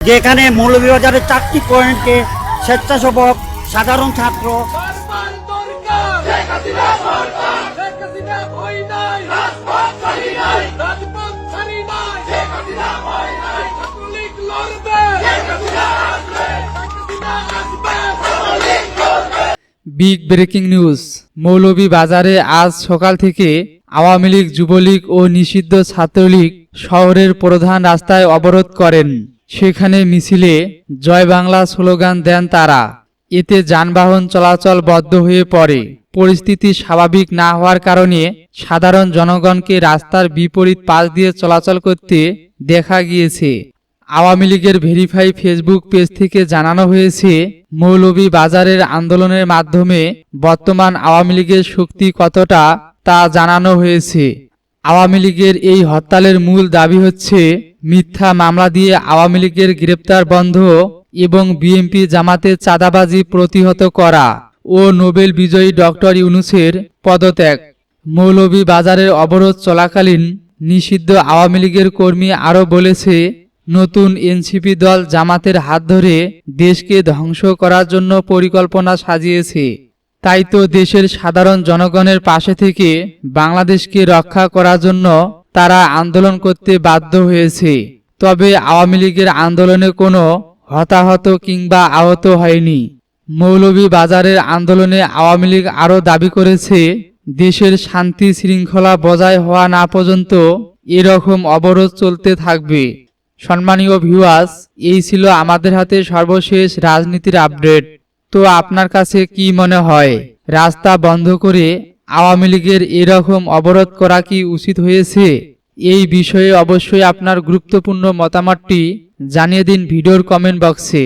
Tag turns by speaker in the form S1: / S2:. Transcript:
S1: যেখানে মৌলভীবাজারের চারটি পয়েন্টে স্বেচ্ছাসেবক, সাধারণ ছাত্র
S2: বিগ ব্রেকিং নিউজ মৌলভী বাজারে আজ সকাল থেকে আওয়ামী লীগ, যুবলীগ ও নিষিদ্ধ ছাত্রলীগ শহরের প্রধান রাস্তায় অবরোধ করেন। সেখানে মিছিলে জয় বাংলা স্লোগান দেন তারা। এতে যানবাহন চলাচল বদ্ধ হয়ে পড়ে। পরিস্থিতি স্বাভাবিক না হওয়ার কারণে সাধারণ জনগণকে রাস্তার বিপরীত পাশ দিয়ে চলাচল করতে দেখা গিয়েছে। আওয়ামী লীগের ভেরিফাই ফেসবুক পেজ থেকে জানানো হয়েছে, মৌলভী বাজারের আন্দোলনের মাধ্যমে বর্তমান আওয়ামী লীগের শক্তি কতটা তা জানানো হয়েছে। আওয়ামী লীগের এই হরতালের মূল দাবি হচ্ছে মিথ্যা মামলা দিয়ে আওয়ামী লীগের গ্রেপ্তার বন্ধ এবং বিএনপি জামাতের চাঁদাবাজি প্রতিহত করা ও নোবেল বিজয়ী ডক্টর ইউনুসের পদত্যাগ। মৌলভী বাজারের অবরোধ চলাকালীন নিষিদ্ধ আওয়ামী লীগের কর্মী আরও বলেছে, নতুন এনসিপি দল জামাতের হাত ধরে দেশকে ধ্বংস করার জন্য পরিকল্পনা সাজিয়েছে। তাই তো দেশের সাধারণ জনগণের পাশে থেকে বাংলাদেশকে রক্ষা করার জন্য তারা আন্দোলন করতে বাধ্য হয়েছে। তবে আওয়ামী লীগের আন্দোলনে কোনো হতাহত কিংবা আহত হয়নি। মৌলভী বাজারের আন্দোলনে আওয়ামী লীগ আরও দাবি করেছে, দেশের শান্তি শৃঙ্খলা বজায় হওয়া না পর্যন্ত এরকম অবরোধ চলতে থাকবে। সম্মানীয় ভিউয়ার্স, এই ছিল আমাদের হাতে সর্বশেষ রাজনীতির আপডেট। তো আপনার কাছে কি মনে হয়? রাস্তা বন্ধ করে আওয়ামী লীগের এরকম অবরোধ করা কি উচিত হয়েছে? এই বিষয়ে অবশ্যই আপনার গুরুত্বপূর্ণ মতামতটি জানিয়ে দিন ভিডিওর কমেন্ট বক্সে